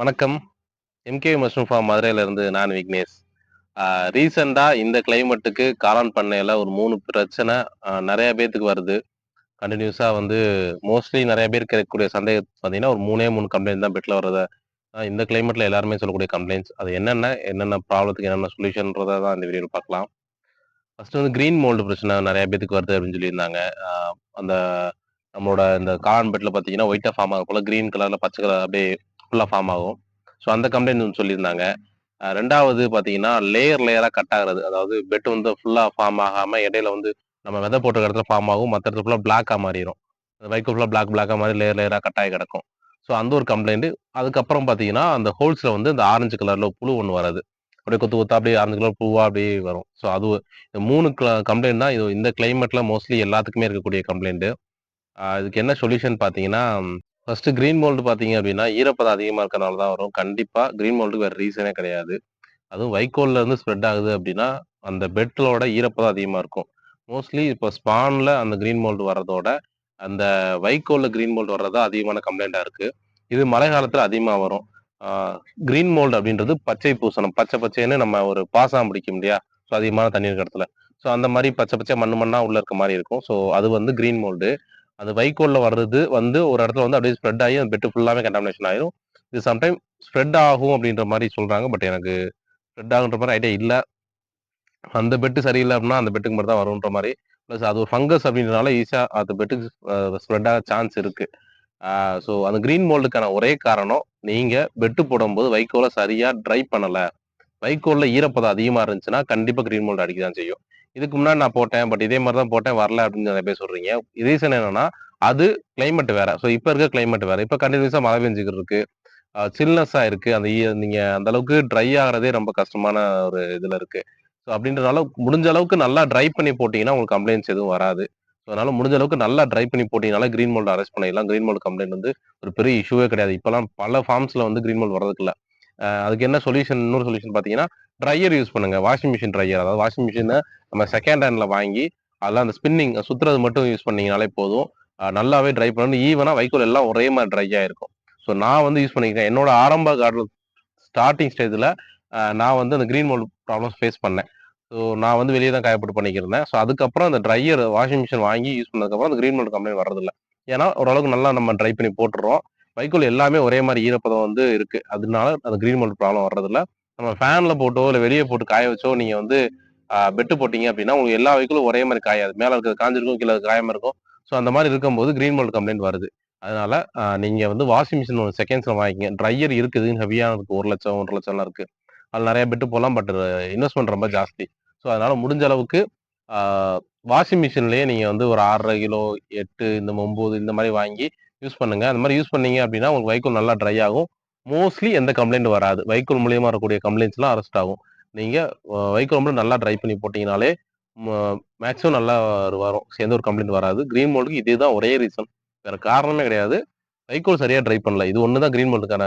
வணக்கம். MK mushroom form மதுரையிலேருந்து நான் விக்னேஷ். ரீசெண்டாக இந்த கிளைமேட்டுக்கு காளான் பண்ணையில் ஒரு மூணு பிரச்சனை நிறைய பேர்த்துக்கு வருது. கண்டினியூஸாக வந்து மோஸ்ட்லி நிறைய பேர் கிடைக்கக்கூடிய சந்தேகம் பார்த்தீங்கன்னா, ஒரு 3ஏ 3 கம்ப்ளைண்ட் தான் பெட்டில் வர்றத இந்த கிளைமேட்டில் எல்லாருமே சொல்லக்கூடிய கம்ப்ளைண்ட்ஸ். அது என்னென்ன, என்னென்ன ப்ராப்ளத்துக்கு என்னென்ன சொல்யூஷன்றதை தான் இந்த வீடியோவில் பார்க்கலாம். ஃபர்ஸ்ட்டு வந்து க்ரீன் மோல்டு பிரச்சனை நிறைய பேத்துக்கு வருது அப்படின்னு சொல்லியிருந்தாங்க. அந்த நம்மளோட இந்த காளான் பெட்டில் பார்த்தீங்கன்னா, ஒயிட்டாக ஃபார்ம் ஆக போல் கிரீன் கலரில் பச்சை கலர் அப்படியே ஃபுல்லாக ஃபார்ம் ஆகும். ஸோ அந்த கம்ப்ளைண்ட் வந்து சொல்லியிருந்தாங்க. ரெண்டாவது பார்த்தீங்கன்னா, லேயர் லேயராக கட் ஆகுறது. அதாவது பெட் வந்து ஃபுல்லாக ஃபார்ம் ஆகாமல் இடையில வந்து நம்ம விதை போட்ட இடத்துல ஃபார்ம் ஆகும். மற்ற இடத்துல ஃபுல்லாக பிளாக்காக மாறிரும். வைக்கோ ஃபுல்லாக பிளாக் பிளாக்காக மாதிரி லேயர் லேயராக கட் ஆகி கிடக்கும். ஸோ அந்த ஒரு கம்ப்ளைண்ட். அதுக்கப்புறம் பார்த்தீங்கன்னா, அந்த ஹோல்ஸில் வந்து இந்த ஆரஞ்சு கலரில் புழு ஒன்று வராது அப்படியே கொத்து கொத்தா அப்படியே ஆரஞ்சு கலர் பூவா அப்படியே வரும். ஸோ அது இந்த 3 க கம்ப்ளைண்ட் தான் இது இந்த கிளைமேட்டில் மோஸ்ட்லி எல்லாத்துக்குமே இருக்கக்கூடிய கம்ப்ளைண்ட்டு அதுக்கு இதுக்கு என்ன சொல்யூஷன் பார்த்தீங்கன்னா, ஃபர்ஸ்ட்டு கிரீன் மோல்டு பார்த்தீங்க அப்படின்னா, ஈரப்பதம் அதிகமாக இருக்கனால தான் வரும். கண்டிப்பாக கிரீன் மோல்டுக்கு வேறு ரீசனே கிடையாது. அதுவும் வைக்கோல்ல இருந்து ஸ்ப்ரெட் ஆகுது அப்படின்னா, அந்த பெட்லோட ஈரப்பதம் அதிகமாக இருக்கும். மோஸ்ட்லி இப்போ ஸ்பானில் அந்த கிரீன் மோல்டு வர்றதோட, அந்த வைக்கோலில் கிரீன் மோல்டு வர்றது தான் அதிகமான கம்ப்ளைண்ட்டாக இருக்குது இது மழை காலத்தில் அதிகமாக வரும். கிரீன் மோல்டு அப்படின்றது பச்சை பூசணம். பச்சை பச்சைன்னு நம்ம ஒரு பாசம் பிடிக்கும் இல்லையா? ஸோ அதிகமான தண்ணி இருக்க இடத்துல. ஸோ அந்த மாதிரி பச்சை பச்சை மண் மண்ணாக உள்ள இருக்க மாதிரி இருக்கும். ஸோ அது வந்து கிரீன் மோல்டு. அது வைக்கோல்ல வர்றது வந்து ஒரு இடத்துல வந்து அப்படியே ஸ்ப்ரெட் ஆகி அந்த பெட்டு ஃபுல்லாகவே கண்டாமினேஷன் ஆயிரும். இது சம்டைம் ஸ்ப்ரெட் ஆகும் அப்படின்ற மாதிரி சொல்கிறாங்க பட் எனக்கு ஸ்ப்ரெட் ஆகுன்ற மாதிரி ஐடியா இல்லை. அந்த பெட்டு சரியில்லை அப்படின்னா, அந்த பெட்டுக்கு மட்டும் தான் வரும்ன்ற மாதிரி. ப்ளஸ் அது ஒரு ஃபங்கஸ் அப்படின்றனால ஈஸியாக அந்த பெட்டுக்கு ஸ்ப்ரெட் ஆக சான்ஸ் இருக்குது ஸோ அந்த க்ரீன் மோல்டுக்கான ஒரே காரணம், நீங்கள் பெட்டு போடும்போது வைக்கோலை சரியாக ட்ரை பண்ணலை. வைக்கோலில் ஈரப்பதம் அதிகமாக இருந்துச்சுன்னா, கண்டிப்பாக க்ரீன் மோல்டு அடிக்க தான் செய்யும். இதுக்கு முன்னாடி நான் போட்டேன். பட் இதே மாதிரி தான் போட்டேன் வரல அப்படின்னு நிறைய பேர் சொல்றீங்க. ரீசன் என்னன்னா, அது கிளைமேட் வேற. ஸோ இப்போ இருக்க கிளைமேட் வேற. இப்போ கண்டினியூஸாக மழை பெஞ்சுக்கிட்டு இருக்கு. சில்னஸ்ஸாக சில்னஸ்ஸா இருக்கு. அந்த நீங்க அந்த அளவுக்கு ட்ரை ஆகிறதே ரொம்ப கஷ்டமான ஒரு இதுல இருக்கு. ஸோ அப்படின்றனால முடிஞ்ச அளவுக்கு நல்லா ட்ரை பண்ணி போட்டீங்கன்னா, உங்களுக்கு கம்ப்ளைண்ட்ஸ் எதுவும் வராது. ஸோ அதனால முடிஞ்ச அளவுக்கு நல்லா ட்ரை பண்ணி போட்டீங்கனால கிரீன் மோல்டு அரெஸ்ட் பண்ணிடலாம். கிரீன் மோல்டு கம்ப்ளைண்ட் வந்து ஒரு பெரிய இஷ்யூவே கிடையாது. இப்போலாம் பல ஃபார்ம்ஸ்ல வந்து கிரீன் மோல்டு வர்றதுக்கு இல்லை அதுக்கு என்ன சொல்யூஷன் இன்னொரு சொல்யூஷன் பார்த்தீங்கன்னா, ட்ரையர் யூஸ் பண்ணுங்க. Washing machine dryer. அதாவது வாஷிங் மிஷினை நம்ம செகண்ட் ஹேண்ட்ல வாங்கி, அதெல்லாம் அந்த ஸ்பின்னிங் சுத்துறது மட்டும் யூஸ் பண்ணீங்கனாலே போதும். நல்லாவே ட்ரை பண்ணணும். ஈவனா வைக்கோல் எல்லாம் ஒரே மாதிரி ட்ரை ஆயிருக்கும். ஸோ நான் வந்து யூஸ் பண்ணிக்கிறேன் என்னோட ஆரம்ப கார்டில் ஸ்டார்டிங் ஸ்டேஜில் நான் வந்து அந்த க்ரீன் மோல்டு ப்ராப்ளம்ஸ் ஃபேஸ் பண்ணேன். ஸோ நான் வந்து வெளியே தான் காயப்பட்டு பண்ணிக்கிறேன் ஸோ அதுக்கப்புறம் அந்த ட்ரையர் வாஷிங் மிஷின் வாங்கி யூஸ் பண்ணதுக்கப்புறம் அந்த க்ரீன் மோல்டு கம்ப்ளைண்ட் வர்றதில்ல. ஏன்னா, ஓரளவுக்கு நல்லா நம்ம ட்ரை பண்ணி போட்டுர்றோம். வைக்கோல் எல்லாமே ஒரே மாதிரி ஈரப்பதம் வந்து இருக்கு. அதனால அந்த க்ரீன் மோல்டு ப்ராப்ளம் வர்றதில்ல. நம்ம ஃபேன்ல போட்டோ, இல்ல வெளியே போட்டு காய வச்சோ நீங்க வந்து பெட்டு போட்டீங்க அப்படின்னா, உங்களுக்கு எல்லா வைக்கலும் ஒரே மாதிரி காயாது. மேல இருக்கிறது காய்ஞ்சிருக்கும், கீழே காயமா இருக்கும். ஸோ அந்த மாதிரி இருக்கும்போது கிரீன் மோல்டு கம்ப்ளைண்ட் வருது. அதனால நீங்க வந்து வாஷிங் மிஷின் ஒரு செகண்ட்ஸ்ல வாங்கிக்கிங்க ட்ரையர் இருக்குது. ஹெவியா இருக்கு. 1,00,000 1,50,000லாம் இருக்கு. அதில் நிறைய பெட் போடலாம். பட் இன்வெஸ்ட்மெண்ட் ரொம்ப ஜாஸ்தி. ஸோ அதனால முடிஞ்ச அளவுக்கு வாஷிங் மிஷின்லயே நீங்க வந்து ஒரு ஆறரை கிலோ, எட்டு இந்த ஒம்பது இந்த மாதிரி வாங்கி யூஸ் பண்ணுங்க. அந்த மாதிரி யூஸ் பண்ணீங்க அப்படின்னா, உங்களுக்கு வைக்கோல் நல்லா ட்ரை ஆகும். மோஸ்ட்லி எந்த கம்ப்ளைண்ட் வராது. வைக்கோல் மூலியமாக வரக்கூடிய கம்ப்ளைண்ட்ஸ்லாம் அரெஸ்ட் ஆகும். நீங்கள் வைக்கோல் மட்டும் நல்லா ட்ரை பண்ணி போட்டீங்கனாலே, மேக்ஸிமம் நல்லா வரும். சேர்ந்த ஒரு கம்ப்ளைண்ட் வராது. க்ரீன் மோல்டுக்கு இதுதான் ஒரே ரீசன். வேறு காரணமே கிடையாது. வைக்கோல் சரியாக ட்ரை பண்ணல. இது ஒன்று தான் க்ரீன் மோல்டுக்கான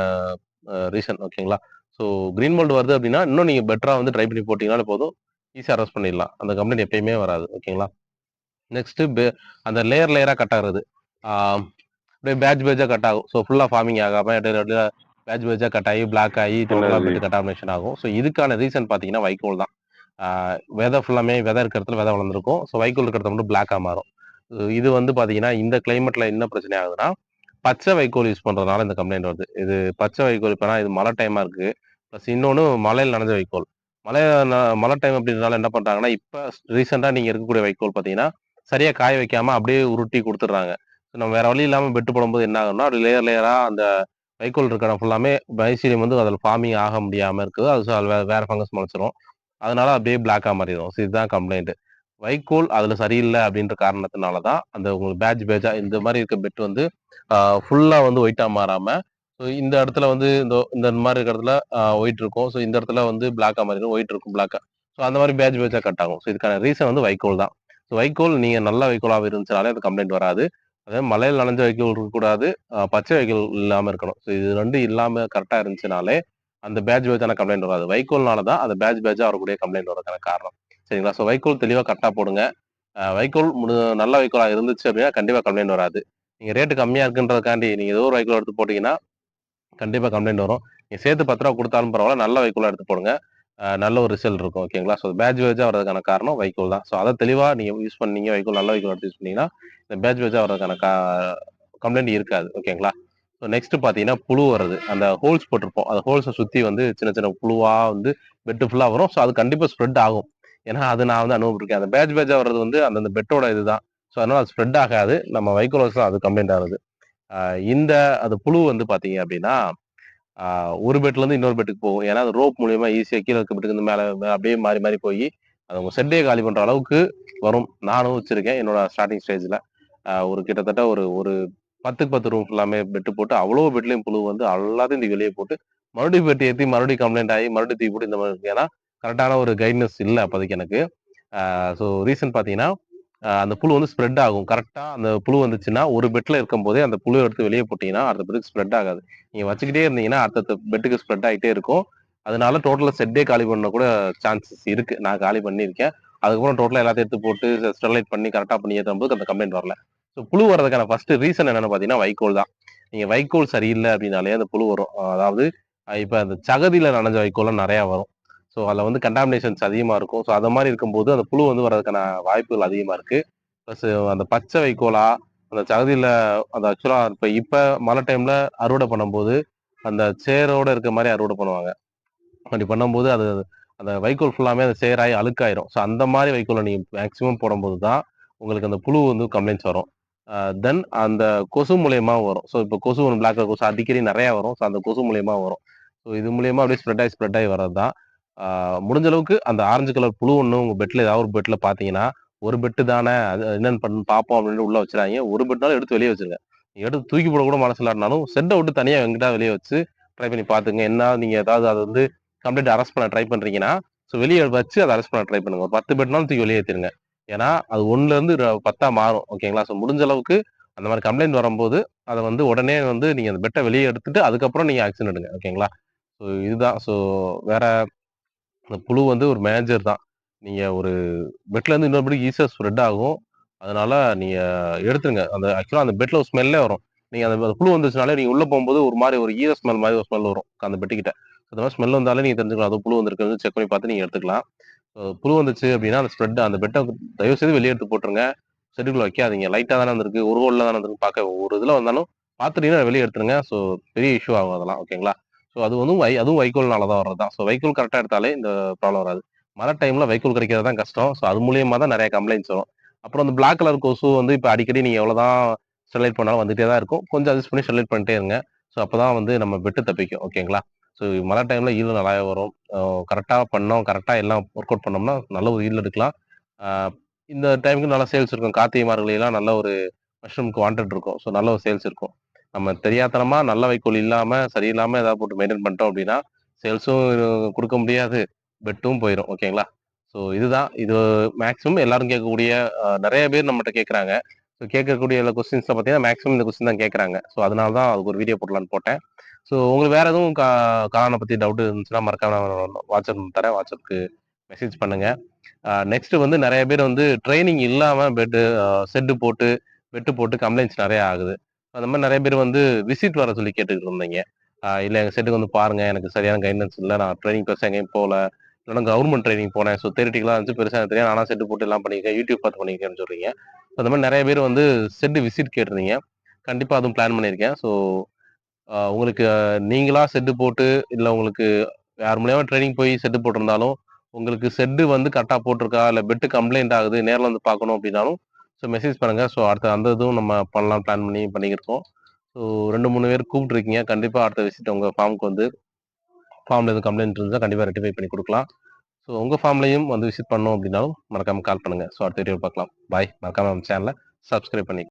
ரீசன் ஓகேங்களா? ஸோ க்ரீன் மோல்டு வருது அப்படின்னா, இன்னும் நீங்கள் பெட்டராக வந்து ட்ரை பண்ணி போட்டிங்கனாலே போதும். ஈஸியாக அரெஸ்ட் பண்ணிடலாம். அந்த கம்ப்ளைண்ட் எப்பயுமே வராது. ஓகேங்களா? நெக்ஸ்ட்டு அந்த லேயர் லேயராக கட் ஆகுறது. அப்படியே பேட்ச் பேட்சாக கட் ஆகும். ஸோ ஃபுல்லாக ஃபார்மிங் ஆகாமல் இடையில இடையில பேட்ச் பேட்ச்சா கட் ஆகி, பிளாக் ஆகி டோட்டலா பெட் கன்டாமினேஷன் ஆகும். ஸோ இதுக்கான ரீசன் பார்த்தீங்கன்னா, வைக்கோல் தான். விதை ஃபுல்லாமே விதை இருக்கிற இடத்துல விதை வளர்ந்திருக்கும். ஸோ வைக்கோல் இருக்கிற இடத்துல மட்டும் பிளாக்கா மாறும். இது வந்து பார்த்தீங்கன்னா, இந்த கிளைமேட்ல என்ன பிரச்சனை ஆகுதுன்னா, பச்சை வைக்கோல் யூஸ் பண்றதுனால இந்த கம்ப்ளைண்ட் வருது. இது பச்சை வைக்கோல் இப்பனா இது மழை டைமா இருக்கு. பிளஸ் இன்னொன்னு மழையில நனைஞ்ச வைக்கோல். மழை மழை டைம் அப்படின்றனால என்ன பண்றாங்கன்னா, இப்ப ரீசென்ட்டா நீங்க இருக்கக்கூடிய வைக்கோல் பார்த்தீங்கன்னா, சரியா காய வைக்காம அப்படியே உருட்டி குடுத்துடுறாங்க. நம்ம வேற வழி இல்லாம பெட் போடும்போது என்ன ஆகும்னா, லேயர் லேயரா அந்த வைக்கோல் இருக்கிற ஃபுல்லாமே மைசீரியம் வந்து அதில் ஃபார்மிங் ஆக முடியாமல் இருக்குது. அது வேறு வே வேற ஃபங்கஸ் முளைச்சிரும். அதனால அப்படியே பிளாக்காக மாறிடும் ஸோ இதுதான் கம்ப்ளைண்ட். வைக்கோல் அதில் சரியில்லை அப்படின்ற காரணத்தினால தான், அந்த உங்களுக்கு பேட்ச் பேட்சாக இந்த மாதிரி இருக்க பெட் வந்து ஃபுல்லாக வந்து ஒயிட்டாக மாறாமல் ஸோ இந்த இடத்துல வந்து இந்த இந்த மாதிரி இருக்கிற இடத்துல ஒயிட் இருக்கும். ஸோ இந்த இடத்துல வந்து பிளாக்காக மாறிடும். ஒயிட் இருக்கும் பிளாக்காக ஸோ அந்த மாதிரி பேட்ச் பேட்சாக கட் ஆகும். ஸோ இதுக்கான ரீசன் வந்து வைக்கோல் தான். ஸோ வைக்கோல் நீங்கள் நல்ல வைக்கோலாக இருந்துச்சுனாலே அது கம்ப்ளைண்ட் வராது. அதே மலையில் நனைஞ்ச வைக்கோல் இருக்கக்கூடாது. பச்சை வைக்கோல் இல்லாமல் இருக்கணும். ஸோ இது ரெண்டும் இல்லாமல் கரெக்டாக இருந்துச்சுனாலே, அந்த பேட்ச் பேட்ச்சான கம்ப்ளைண்ட் வராது. வைக்கோல்னால தான் அந்த பேட்ச் பேட்சாக வரக்கூடிய கம்ப்ளைண்ட் வரதுக்கான காரணம். சரிங்களா? ஸோ வைக்கோல் தெளிவாக கரெக்டாக போடுங்க. வைக்கோல் முழு நல்ல வைக்கோலாக இருந்துச்சு அப்படின்னா, கண்டிப்பாக கம்ப்ளைண்ட் வராது. நீங்கள் ரேட்டு கம்மியாக இருக்குன்றதுக்காண்டி நீங்கள் ஏதோ ஒரு வைக்கோல் எடுத்து போட்டிங்கன்னா கண்டிப்பாக கம்ப்ளைண்ட் வரும். நீங்கள் சேர்த்து பத்து ரூபா கொடுத்தாலும் பரவாயில்ல நல்ல வைக்கோலாக எடுத்து போடுங்க. நல்ல ஒரு ரிசல்ட் இருக்கும். ஓகேங்களா? ஸோ பேட்ச் பேட்ச்சா வரதுக்கான காரணம் வைக்கோல் தான். ஸோ அதை தெளிவாக நீங்கள் யூஸ் பண்ணீங்க வைக்கோல் நல்ல வைக்கோல் எடுத்து யூஸ் பண்ணீங்கன்னா, இந்த பேட்ச் பேட்ச்சா வர்றதுக்கான கா கம்ப்ளைண்ட் இருக்காது. ஓகேங்களா? ஸோ நெக்ஸ்ட் பார்த்தீங்கன்னா, புழு வர்றது. அந்த ஹோல்ஸ் போட்டிருப்போம். அந்த ஹோல்ஸை சுற்றி வந்து சின்ன சின்ன புழுவாக வந்து பெட்டு ஃபுல்லாக வரும். ஸோ அது கண்டிப்பாக ஸ்ப்ரெட் ஆகும். ஏன்னா, அது நான் வந்து அனுபவிருக்கேன் அந்த பேட்ச் பேட்சாக வர்றது வந்து அந்தந்த பெட்டோட இதுதான். ஸோ அதனால் அது ஸ்ப்ரெட் ஆகாது. நம்ம வைக்கோல் வச்சு தான் அது கம்ப்ளைண்ட் ஆகுது. இந்த அது புழு வந்து பார்த்தீங்க அப்படின்னா ஒரு பெட்லேருந்து இன்னொரு பெட்டுக்கு போகும். ஏன்னா, அது ரோப் மூலியமா ஈஸியா கீழே இருக்க பெட்டுக்கு மேல அப்படியே மாறி மாறி போய் அது உங்க ஷெட்டே காலி பண்ற அளவுக்கு வரும். நானும் வச்சுருக்கேன் என்னோட ஸ்டார்ட்டிங் ஸ்டேஜ்ல. ஒரு கிட்டத்தட்ட ஒரு ஒரு 10க்கு 10 ரூம் ஃபுல்லாமே பெட்டு போட்டு, அவ்வளோ பெட்லயும் புழு வந்து எல்லாத்தையும் இந்த வெளியே போட்டு, மறுபடியும் பெட் ஏத்தி மறுபடியும் கம்ப்ளைண்ட் ஆகி மறுபடியும் தூக்கி போட்டு இந்த மாதிரி ஏன்னா, கரெக்டான ஒரு கைட்னஸ் இல்லை அப்போதைக்கு எனக்கு. ஸோ ரீசன் பார்த்தீங்கன்னா, அந்த புழு வந்து ஸ்ப்ரெட் ஆகும். கரெக்டாக அந்த புழு வந்துச்சுன்னா, ஒரு பெட்டில் இருக்கும் போதே அந்த புழு எடுத்து வெளியே போட்டிங்கன்னா அடுத்த பெட்டுக்கு ஸ்ப்ரெட் ஆகாது. நீங்கள் வச்சுக்கிட்டே இருந்தீங்கன்னா, அடுத்த பெட்டுக்கு ஸ்ப்ரெட் ஆகிட்டே இருக்கும். அதனால டோட்டலாக செட்டே காலி பண்ண கூட சான்சஸ் இருக்குது நான் காலி பண்ணியிருக்கேன். அதுக்கப்புறம் டோட்டலாக எல்லாத்தையும் எடுத்து போட்டு ஸ்டெர்லைட் பண்ணி கரெக்டாக பண்ணி ஏற்றும்போது அந்த கம்ப்ளைண்ட் வரல. ஸோ புழு வரதுக்கான ஃபர்ஸ்ட் ரீசன் என்னென்னு பார்த்தீங்கன்னா, வைக்கோல் தான். நீங்கள் வைக்கோல் சரியில்லை அப்படின்னாலே அந்த புழு வரும். அதாவது இப்போ அந்த சகதியில் நனைஞ்ச வைக்கோல்லாம் நிறையா வரும். ஸோ அதில் வந்து கண்டாமினேஷன்ஸ் அதிகமாக இருக்கும். ஸோ அந்த மாதிரி இருக்கும்போது அந்த புழு வந்து வர்றதுக்கான வாய்ப்புகள் அதிகமாக இருக்குது ப்ளஸ் அந்த பச்சை வைக்கோலா, அந்த சகதியில் அந்த ஆக்சுவலாக இப்போ இப்போ மழை டைமில் அறுவடை பண்ணும்போது, அந்த சேரோடு இருக்க மாதிரி அறுவடை பண்ணுவாங்க. அப்படி பண்ணும்போது அது அந்த வைக்கோல் ஃபுல்லாமே அந்த சேராகி அழுக்காயிரும். ஸோ அந்த மாதிரி வைக்கோலை நீங்கள் மேக்ஸிமம் போடும்போது தான், உங்களுக்கு அந்த புழு வந்து கம்ப்ளைண்ட்ஸ் வரும். தென் அந்த கொசு மூலயமா வரும். ஸோ இப்போ கொசு ஒன்று பிளாக் கொசு அடிக்கடி நிறையா வரும். ஸோ அந்த கொசு மூலியமா வரும். ஸோ இது மூலயமா அப்படியே ஸ்ப்ரெட் ஆகி ஸ்ப்ரெட் ஆகி வர்றது தான். முடிஞ்ச அளவுக்கு அந்த ஆரஞ்சு கலர் புழு ஒன்று உங்கள் பெட்டில் ஏதாவது ஒரு பெட்டில் பார்த்தீங்கன்னா, ஒரு பெட்டு தானே அது என்னென்னு பண்ணு பார்ப்போம் அப்படின்னு உள்ளே வச்சுறாங்க ஒரு பெட்னாலும் எடுத்து வெளியே வச்சுருங்க. எடுத்து தூக்கி போட கூட மனசு இல்லாட்டினாலும், செட்டை விட்டு தனியாக எங்கிட்ட வெளியே வச்சு ட்ரை பண்ணி பார்த்துங்க. என்ன நீங்கள் ஏதாவது அதை வந்து கம்ப்ளீட் அரெஸ்ட் பண்ண ட்ரை பண்ணுறீங்கன்னா ஸோ வெளியே வச்சு அதை அரெஸ்ட் பண்ண ட்ரை பண்ணுங்க. ஒரு 10 பெட்னாலும் தூக்கி வெளியே ஏற்றிருங்க ஏன்னா, அது ஒன்றுலேருந்து பத்தா மாறும். ஓகேங்களா? ஸோ முடிஞ்ச அளவுக்கு அந்த மாதிரி கம்ப்ளைண்ட் வரும்போது, அதை வந்து உடனே வந்து நீங்கள் அந்த பெட்டை வெளியே எடுத்துட்டு, அதுக்கப்புறம் நீங்கள் ஆக்ஷன் எடுங்க. ஓகேங்களா? ஸோ இதுதான். ஸோ வேற அந்த புழு வந்து ஒரு மேஜர் தான். நீங்க ஒரு பெட்லேருந்து இன்னொரு பெட்டுக்கு ஈஸியா ஸ்ப்ரெட் ஆகும். அதனால நீங்க எடுத்துருங்க. அந்த ஆக்சுவலா அந்த பெட்ல ஒரு ஸ்மெல்லே வரும். நீங்க அந்த புழு வந்துச்சுனாலே நீங்க உள்ள போகும்போது ஒரு மாதிரி ஒரு ஈர ஸ்மெல் மாதிரி ஒரு ஸ்மெல் வரும். அந்த பெட்டிக்கிட்ட அந்த மாதிரி ஸ்மெல் வந்தாலே நீங்க தெரிஞ்சுக்கலாம். அது புழு வந்திருக்கு செக் பண்ணி பார்த்து நீங்க எடுத்துக்கலாம். புழு வந்துச்சு அப்படின்னா அந்த ஸ்ப்ரெட் அந்த பெட்டை தயவு செய்து வெளியே எடுத்து போட்டுருங்க. செடிக்குள்ள வைக்காதீங்க. லைட்டா தானே வந்திருக்கு. ஒரு ஹோல்ல தானே வந்திருக்கு. பார்க்க ஒரு இதுல வந்தாலும் பார்த்துட்டீங்கன்னா வெளியே எடுத்துருங்க. ஸோ பெரிய இஷ்யூ ஆகும் அதெல்லாம். ஓகேங்களா? ஸோ அது வந்து வை அதுவும் வைக்கோல்னால தான் வர்றது தான். ஸோ வைக்கோல் கரெக்டாக எடுத்தாலே இந்த ப்ராப்ளம் வராது. மழை டைமில் வைக்கோல் கிடைக்கிறது தான் கஷ்டம். ஸோ அது மூலியமாக தான் நிறைய கம்ப்ளைண்ட்ஸ் வரும். அப்புறம் அந்த பிளாக் கலர் கொசு வந்து இப்போ அடிக்கடி நீங்க எவ்வளோதான் ஸ்டெர்லைட் பண்ணாலும் வந்துட்டே தான் இருக்கும். கொஞ்சம் அட்ஜஸ்ட் பண்ணி ஸ்டெர்லைட் பண்ணிட்டே இருங்க. ஸோ அப்போ தான் வந்து நம்ம பெட்டு தப்பிக்கும். ஓகேங்களா? ஸோ மழை டைமில் ஈல்டு நல்லாவே வரும். கரெக்டாக பண்ணோம், கரெக்டாக எல்லாம் ஒர்க் அவுட் பண்ணோம்னா, நல்ல ஒரு ஈல்டு எடுக்கலாம். இந்த டைமுக்கு நல்ல சேல்ஸ் இருக்கும். கார்த்திகை, மார்கழியெல்லாம் நல்ல ஒரு மஷ்ரூம்க்கு வாண்டட் இருக்கும். ஸோ நல்ல ஒரு சேல்ஸ் இருக்கும். நம்ம தெரியாதனமா நல்ல வைக்கோல் இல்லாம, சரியில்லாம ஏதாவது போட்டு மெயின்டைன் பண்ணிட்டோம் அப்படின்னா சேல்ஸும் கொடுக்க முடியாது. பெட்டும் போயிடும் ஓகேங்களா? ஸோ இதுதான். இது மேக்ஸிமம் எல்லாரும் கேட்கக்கூடிய நிறைய பேர் நம்மகிட்ட கேட்குறாங்க ஸோ கேட்கக்கூடிய கொஸ்டின்ஸ்ல பார்த்தீங்கன்னா, மேக்ஸிமம் இந்த கொஸ்டின் தான் கேட்குறாங்க ஸோ அதனால தான் அதுக்கு ஒரு வீடியோ போடலான்னு போட்டேன். ஸோ உங்களுக்கு வேறு எதுவும் கா காரணம் பற்றி டவுட் இருந்துச்சுன்னா, மறக்காம வாட்ஸ்அப் தரேன். வாட்ஸ்அப்க்கு மெசேஜ் பண்ணுங்க. நெக்ஸ்ட் வந்து நிறைய பேர் வந்து ட்ரைனிங் இல்லாமல் பெட்டு செட்டு போட்டு, பெட்டு போட்டு கம்ப்ளைண்ட்ஸ் நிறைய ஆகுது. அந்த மாதிரி நிறைய பேர் வந்து விசிட் வர சொல்லி கேட்டுக்கிட்டு இருந்தீங்க. இல்லை எங்கள் செட்டுக்கு வந்து பாருங்க. எனக்கு சரியான கைடன்ஸ் இல்லை நான் ட்ரைனிங் பெருசாக எங்கேயும் போகல இல்லைன்னா கவர்மெண்ட் ட்ரைனிங் போனேன். ஸோ தியரிட்டிக்கலா இருந்துச்சு. பெருசாக தெரியும் ஆனால் செட்டு போட்டு எல்லாம் பண்ணியிருக்கேன். யூடியூப் பார்த்து பண்ணியிருக்கேன்னு சொல்கிறீங்க அந்த மாதிரி நிறைய பேர் வந்து செட்டு விசிட் கேட்டிருந்தீங்க. கண்டிப்பாக அதுவும் பிளான் பண்ணியிருக்கேன். ஸோ உங்களுக்கு நீங்களா செட்டு போட்டு, இல்லை உங்களுக்கு யார் மூலியமாக ட்ரைனிங் போய் செட்டு போட்டிருந்தாலும், உங்களுக்கு செட்டு வந்து கரெக்டாக போட்டிருக்கா, இல்லை பெட்டு கம்ப்ளைண்ட் ஆகுது, நேரில் வந்து பார்க்கணும் அப்படின்னாலும் ஸோ மெசேஜ் பண்ணுங்கள் ஸோ அடுத்த அந்த இதுவும் நம்ம பண்ணலாம் பிளான் பண்ணி பண்ணியிருக்கோம். ஸோ 2, 3 பேர் கூப்பிட்ருக்கீங்க கண்டிப்பாக அடுத்த விசிட் உங்கள் ஃபார்முக்கு வந்து ஃபார்மில் எதுவும் கம்ப்ளைண்ட் இருந்தால் கண்டிப்பாக ரெட்டிஃபை பண்ணி கொடுக்கலாம் ஸோ உங்கள் ஃபார்ம்லையும் வந்து விசிட் பண்ணோம் அப்படின்னாலும் மறக்காமல் கால் பண்ணுங்கள் ஸோ அடுத்த வீடியோ பார்க்கலாம். பாய். மறக்காமல் நம்ம சேனலை சப்ஸ்கிரைப் பண்ணி